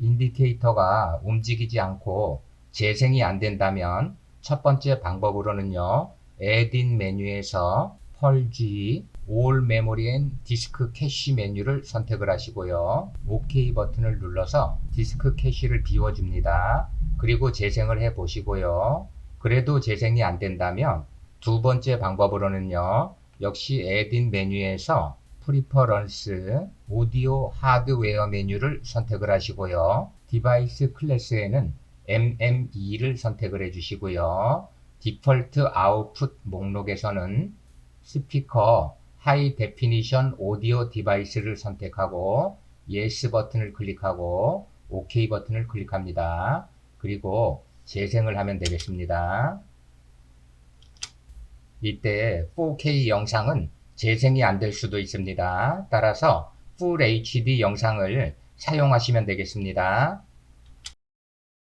인디케이터가 움직이지 않고 재생이 안 된다면 첫 번째 방법으로는요. Add-in 메뉴에서 펄G All Memory and Disk Cache 메뉴를 선택을 하시고요. OK 버튼을 눌러서 디스크 캐시를 비워줍니다. 그리고 재생을 해 보시고요. 그래도 재생이 안 된다면 두 번째 방법으로는요. 역시 Add-in 메뉴에서 Preference 오디오 하드웨어 메뉴를 선택을 하시고요. 디바이스 클래스에는 MME를 선택을 해 주시고요. 디폴트 아웃풋 목록에서는 스피커 하이 데피니션 오디오 디바이스를 선택하고 Yes 버튼을 클릭하고 OK 버튼을 클릭합니다. 그리고 재생을 하면 되겠습니다. 이때 4K 영상은 재생이 안 될 수도 있습니다. 따라서 Full HD 영상을 사용하시면 되겠습니다.